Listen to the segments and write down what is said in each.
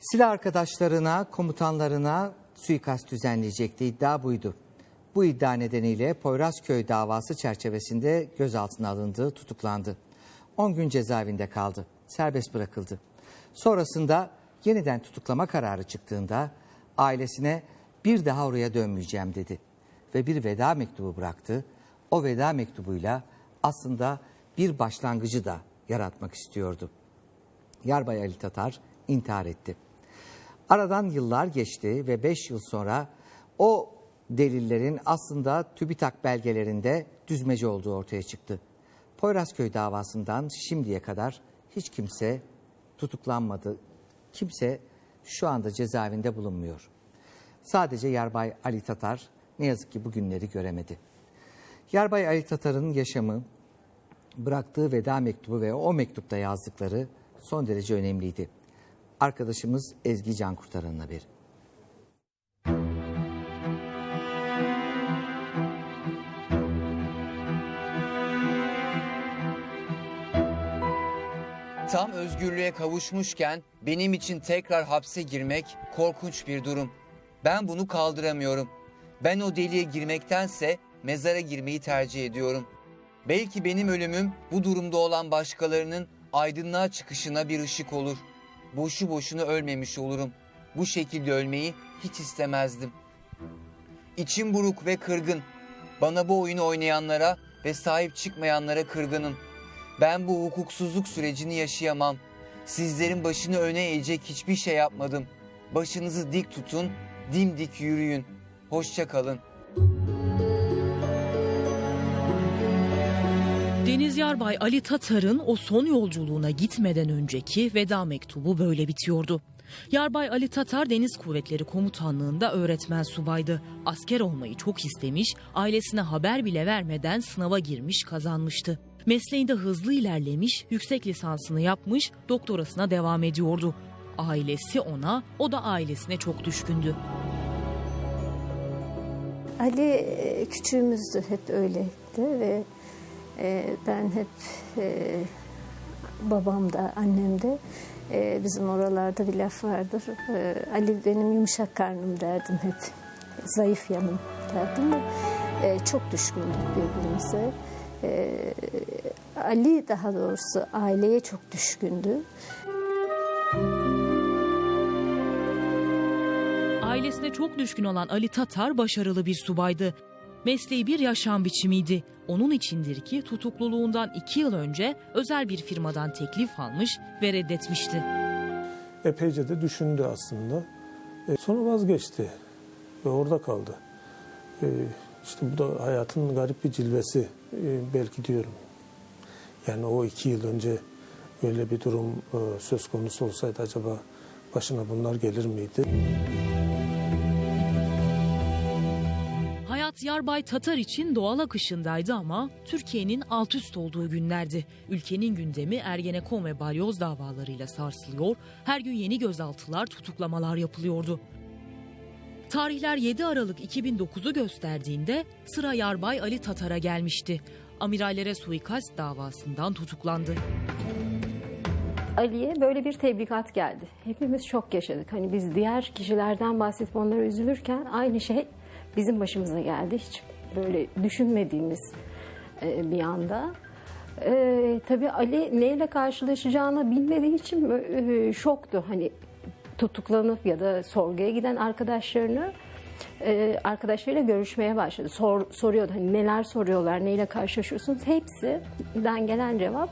Silah arkadaşlarına, komutanlarına suikast düzenleyecekti. İddia buydu. Bu iddia nedeniyle Poyrazköy davası çerçevesinde gözaltına alındı, tutuklandı. 10 gün cezaevinde kaldı, serbest bırakıldı. Sonrasında yeniden tutuklama kararı çıktığında ailesine bir daha oraya dönmeyeceğim dedi. Ve bir veda mektubu bıraktı. O veda mektubuyla aslında bir başlangıcı da yaratmak istiyordu. Yarbay Ali Tatar intihar etti. Aradan yıllar geçti ve 5 yıl sonra o delillerin aslında TÜBİTAK belgelerinde düzmece olduğu ortaya çıktı. Poyrazköy davasından şimdiye kadar hiç kimse tutuklanmadı. Kimse şu anda cezaevinde bulunmuyor. Sadece Yarbay Ali Tatar ne yazık ki bugünleri göremedi. Yarbay Ali Tatar'ın yaşamı, bıraktığı veda mektubu ve o mektupta yazdıkları son derece önemliydi. Arkadaşımız Ezgi Can Kurtaran'ın haberi. Tam özgürlüğe kavuşmuşken benim için tekrar hapse girmek korkunç bir durum. Ben bunu kaldıramıyorum. Ben o deliğe girmektense mezara girmeyi tercih ediyorum. Belki benim ölümüm bu durumda olan başkalarının aydınlığa çıkışına bir ışık olur. Boşu boşuna ölmemiş olurum. Bu şekilde ölmeyi hiç istemezdim. İçim buruk ve kırgın. Bana bu oyunu oynayanlara ve sahip çıkmayanlara kırgınım. Ben bu hukuksuzluk sürecini yaşayamam. Sizlerin başını öne eğecek hiçbir şey yapmadım. Başınızı dik tutun, dimdik yürüyün. Hoşça kalın. Deniz Yarbay Ali Tatar'ın o son yolculuğuna gitmeden önceki veda mektubu böyle bitiyordu. Yarbay Ali Tatar Deniz Kuvvetleri Komutanlığı'nda öğretmen subaydı. Asker olmayı çok istemiş, ailesine haber bile vermeden sınava girmiş, kazanmıştı. Mesleğinde hızlı ilerlemiş, yüksek lisansını yapmış, doktorasına devam ediyordu. Ailesi ona, o da ailesine çok düşkündü. Ali e, küçüğümüzdü hep öyleydi ve e, ben hep e, babam da annem de e, bizim oralarda bir laf vardır. E, Ali benim yumuşak karnım derdim hep. Zayıf yanım derdim ve e, çok düşkündük birbirimize. Ali daha doğrusu aileye çok düşkündü. Ailesine çok düşkün olan Ali Tatar başarılı bir subaydı. Mesleği bir yaşam biçimiydi. Onun içindir ki tutukluluğundan iki yıl önce özel bir firmadan teklif almış ve reddetmişti. Epeyce de düşündü aslında. E, sonra vazgeçti ve orada kaldı. E, işte bu da hayatın garip bir cilvesi e, belki diyorum. Yani o iki yıl önce öyle bir durum e, söz konusu olsaydı acaba başına bunlar gelir miydi? Hayat Yarbay Tatar için doğal akışındaydı ama Türkiye'nin alt üst olduğu günlerdi. Ülkenin gündemi Ergenekon ve balyoz davalarıyla sarsılıyor, her gün yeni gözaltılar, tutuklamalar yapılıyordu. Tarihler 7 Aralık 2009'u gösterdiğinde sıra Yarbay Ali Tatar'a gelmişti. Amirallere suikast davasından tutuklandı. Ali'ye böyle bir tebligat geldi. Hepimiz şok yaşadık. Hani biz diğer kişilerden bahsedip onlara üzülürken aynı şey bizim başımıza geldi. Hiç böyle düşünmediğimiz e, bir anda. E, tabii Ali neyle karşılaşacağını bilmediği için e, şoktu. Hani tutuklanıp ya da sorguya giden arkadaşlarını e, arkadaşlarıyla görüşmeye başladı. Sor, soruyordu hani neler soruyorlar, neyle karşılaşıyorsunuz. Hepsinden gelen cevap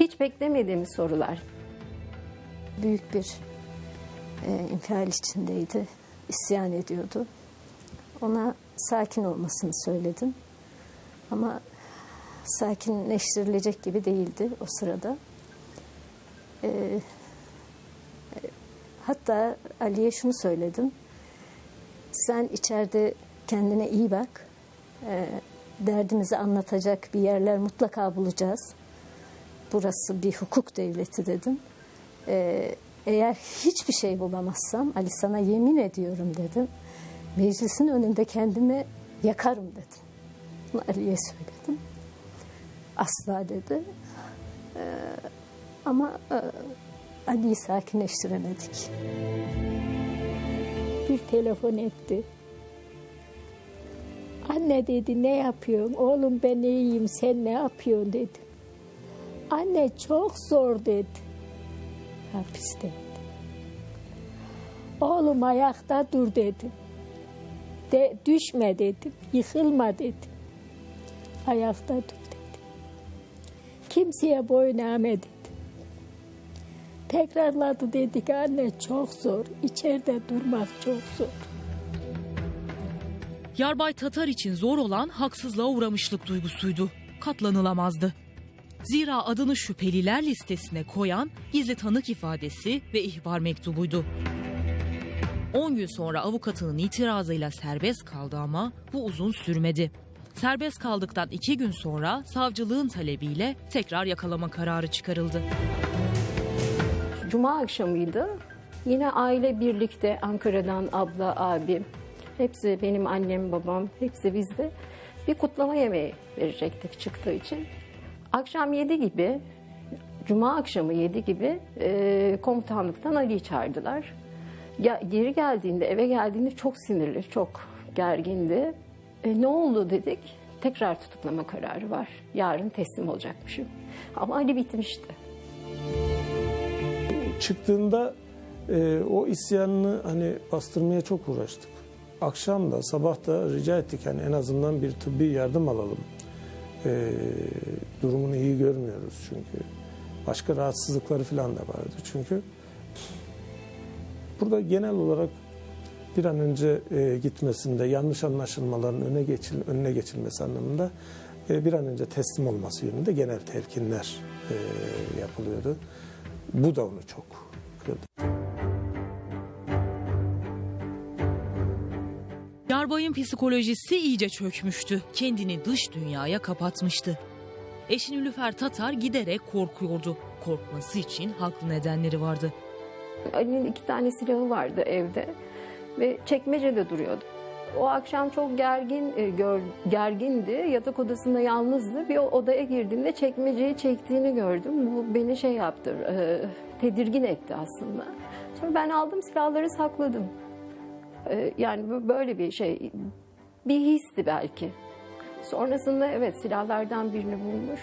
hiç beklemediğimiz sorular. büyük bir e, infial içindeydi. İsyan ediyordu. Ona sakin olmasını söyledim. Ama sakinleştirilecek gibi değildi o sırada. E, e, hatta Ali'ye şunu söyledim. Sen içeride kendine iyi bak. E, derdimizi anlatacak bir yerler mutlaka bulacağız. Burası bir hukuk devleti dedim. Ee, eğer hiçbir şey bulamazsam Ali sana yemin ediyorum dedim. Meclisin önünde kendimi yakarım dedim. Bunu Ali'ye söyledim. Asla dedi. Ee, ama e, Ali'yi sakinleştiremedik. Bir telefon etti. Anne dedi ne yapıyorsun? Oğlum ben iyiyim sen ne yapıyorsun dedi. Anne çok zor dedi. Hapiste dedi. Oğlum ayakta dur dedim. De, düşme dedim. Yıkılma dedim. Ayakta dur dedim. Kimseye boyun eğme dedim. Tekrarladı dedik anne çok zor. İçeride durmak çok zor. Yarbay Tatar için zor olan haksızlığa uğramışlık duygusuydu. Katlanılamazdı. Zira adını şüpheliler listesine koyan gizli tanık ifadesi ve ihbar mektubuydu. 10 gün sonra avukatının itirazıyla serbest kaldı ama bu uzun sürmedi. Serbest kaldıktan 2 gün sonra savcılığın talebiyle tekrar yakalama kararı çıkarıldı. Cuma akşamıydı. Yine aile birlikte Ankara'dan abla, abim, hepsi benim annem, babam, hepsi bizde bir kutlama yemeği verecektik çıktığı için. Akşam 7 gibi, Cuma akşamı 7 gibi e, komutanlıktan Ali'yi çağırdılar. Geri geldiğinde, eve geldiğinde çok sinirli, çok gergindi. E, ne oldu dedik. Tekrar tutuklama kararı var. Yarın teslim olacakmışım. Ama Ali bitmişti. çıktığında e, o isyanını hani bastırmaya çok uğraştık. Akşam da sabah da rica ettik hani en azından bir tıbbi yardım alalım. E, durumunu iyi görmüyoruz çünkü. Başka rahatsızlıkları falan da vardı çünkü. Burada genel olarak bir an önce e, gitmesinde yanlış anlaşılmaların öne geçil, önüne geçilmesi anlamında e, bir an önce teslim olması yönünde genel telkinler e, yapılıyordu. Bu da onu çok kırdı. Yarbay'ın psikolojisi iyice çökmüştü. Kendini dış dünyaya kapatmıştı. Eşi Nilüfer Tatar giderek korkuyordu. Korkması için haklı nedenleri vardı. Ali'nin iki tane silahı vardı evde ve çekmecede duruyordu. O akşam çok gergin e, gör, gergindi. Yatak odasında yalnızdı. Bir odaya girdiğimde çekmeceyi çektiğini gördüm. Bu beni şey yaptı, e, tedirgin etti aslında. Sonra ben aldım silahları sakladım. E, yani böyle bir şey, bir histi belki. Sonrasında evet silahlardan birini bulmuş.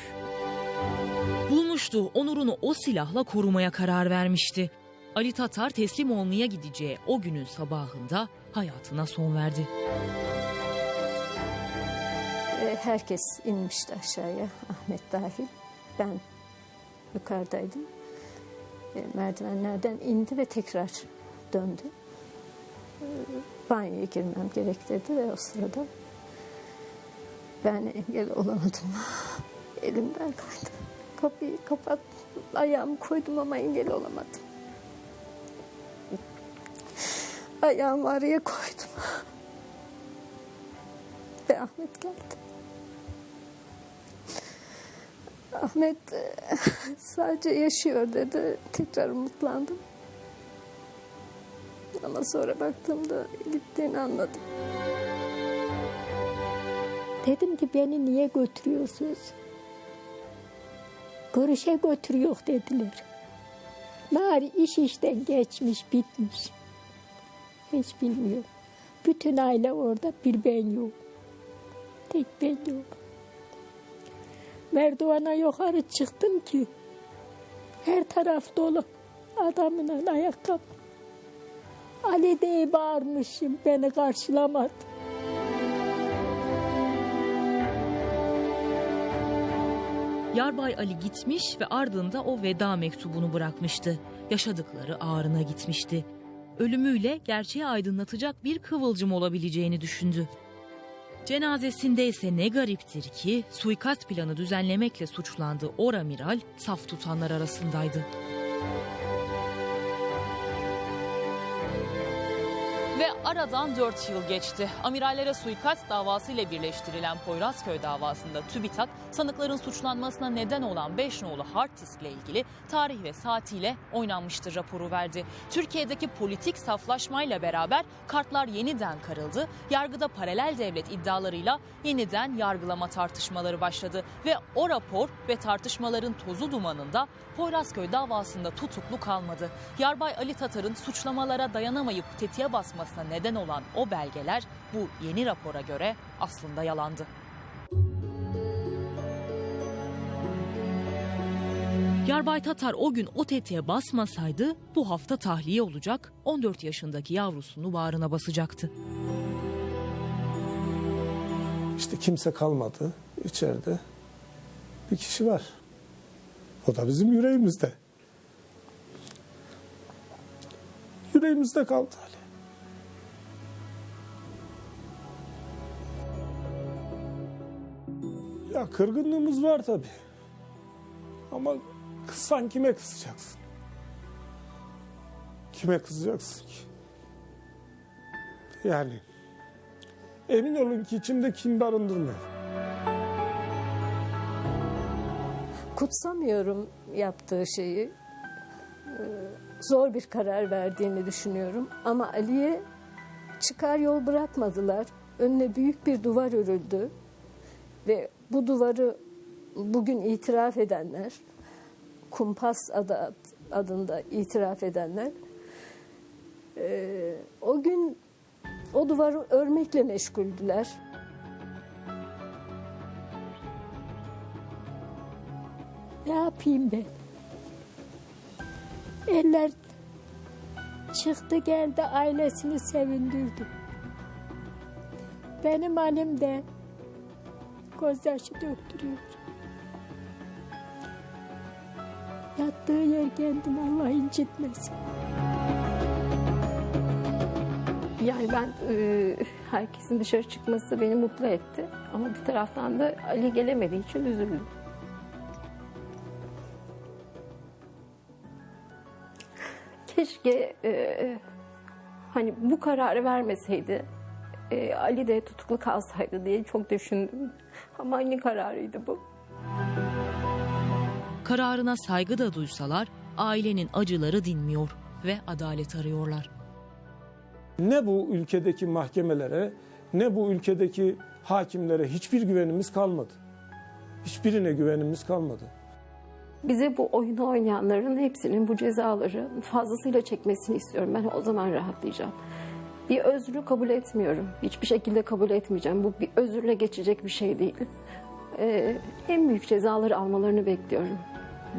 Bulmuştu, onurunu o silahla korumaya karar vermişti. Ali Tatar teslim olmaya gideceği o günün sabahında hayatına son verdi. E, herkes inmişti aşağıya, Ahmet dahil. Ben yukarıdaydım. E, merdivenlerden indi ve tekrar döndü. E, banyoya girmem gerektirdi ve o sırada ben engel olamadım. Elimden kaydı. Kapıyı kapat, ayağımı koydum ama engel olamadım. Ayağımı araya koydum. Ve Ahmet geldi. Ahmet e, sadece yaşıyor dedi. Tekrar umutlandım. Ama sonra baktığımda gittiğini anladım. Dedim ki beni niye götürüyorsunuz? Görüşe götürüyor dediler. Mari iş işten geçmiş bitmiş. Hiç bilmiyorum. Bütün aile orada bir ben yok. Tek ben yok. Merdivana yukarı çıktım ki her taraf dolu adamın ayakkabı. Ali diye bağırmışım beni karşılamadı. Yarbay Ali gitmiş ve ardında o veda mektubunu bırakmıştı. Yaşadıkları ağrına gitmişti. Ölümüyle gerçeği aydınlatacak bir kıvılcım olabileceğini düşündü. Cenazesinde ise ne gariptir ki suikast planı düzenlemekle suçlandığı Oramiral saf tutanlar arasındaydı. Ve aradan 4 yıl geçti. Amirallere suikast davasıyla birleştirilen Poyrazköy davasında TÜBİTAK sanıkların suçlanmasına neden olan 5 nolu hard disk ile ilgili tarih ve saatiyle oynanmıştır raporu verdi. Türkiye'deki politik saflaşmayla beraber kartlar yeniden karıldı. Yargıda paralel devlet iddialarıyla yeniden yargılama tartışmaları başladı ve o rapor ve tartışmaların tozu dumanında Poyrazköy davasında tutuklu kalmadı. Yarbay Ali Tatar'ın suçlamalara dayanamayıp tetiğe basmasına neden olan o belgeler bu yeni rapora göre aslında yalandı. Yarbay Tatar o gün o tetiğe basmasaydı bu hafta tahliye olacak 14 yaşındaki yavrusunu bağrına basacaktı. İşte kimse kalmadı içeride. Bir kişi var. O da bizim yüreğimizde. Yüreğimizde kaldı Ali. Kırgınlığımız var tabii. Ama kızsan kime kızacaksın? Kime kızacaksın ki? Yani emin olun ki içimde kin barındırmıyor. Kutsamıyorum yaptığı şeyi. Ee, Zor bir karar verdiğini düşünüyorum. Ama Ali'ye çıkar yol bırakmadılar. Önüne büyük bir duvar örüldü. Ve bu duvarı bugün itiraf edenler, Kumpas adı adında itiraf edenler, e, o gün o duvarı örmekle meşguldüler. Ne yapayım ben? Eller çıktı geldi ailesini sevindirdi. Benim annem de gözyaşı döktürüyor. Yattığı yer kendini Allah incitmesin. Yani ben e, herkesin dışarı çıkması beni mutlu etti. Ama bir taraftan da Ali gelemediği için üzüldüm. Keşke e, hani bu kararı vermeseydi e, Ali de tutuklu kalsaydı diye çok düşündüm. Ama aynı kararıydı bu. Kararına saygı da duysalar ailenin acıları dinmiyor ve adalet arıyorlar. Ne bu ülkedeki mahkemelere ne bu ülkedeki hakimlere hiçbir güvenimiz kalmadı. Hiçbirine güvenimiz kalmadı. Bize bu oyunu oynayanların hepsinin bu cezaları fazlasıyla çekmesini istiyorum. Ben o zaman rahatlayacağım. Bir özrü kabul etmiyorum. Hiçbir şekilde kabul etmeyeceğim. Bu bir özürle geçecek bir şey değil. Ee, en büyük cezaları almalarını bekliyorum.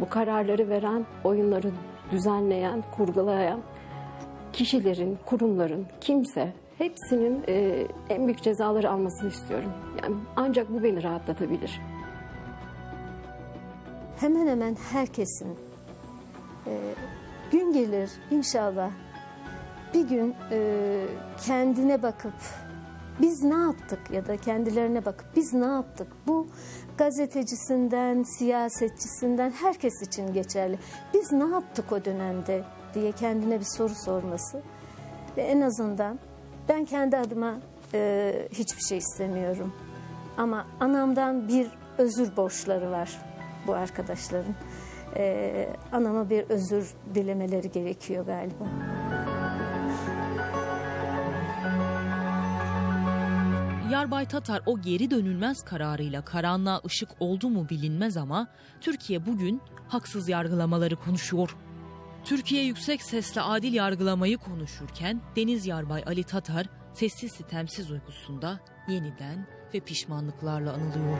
Bu kararları veren, oyunları düzenleyen, kurgulayan kişilerin, kurumların, kimse hepsinin e, en büyük cezaları almasını istiyorum. Yani ancak bu beni rahatlatabilir. hemen hemen herkesin e, gün gelir inşallah bir gün e, kendine bakıp biz ne yaptık? ya da kendilerine bakıp biz ne yaptık? Bu gazetecisinden siyasetçisinden herkes için geçerli. Biz ne yaptık o dönemde? diye kendine bir soru sorması. Ve en azından ben kendi adıma e, hiçbir şey istemiyorum. Ama anamdan bir özür borçları var bu arkadaşların. Ee, anama bir özür dilemeleri gerekiyor galiba. Yarbay Tatar o geri dönülmez kararıyla karanlığa ışık oldu mu bilinmez ama Türkiye bugün haksız yargılamaları konuşuyor. Türkiye yüksek sesle adil yargılamayı konuşurken Deniz Yarbay Ali Tatar sessiz sitemsiz uykusunda yeniden ve pişmanlıklarla anılıyor.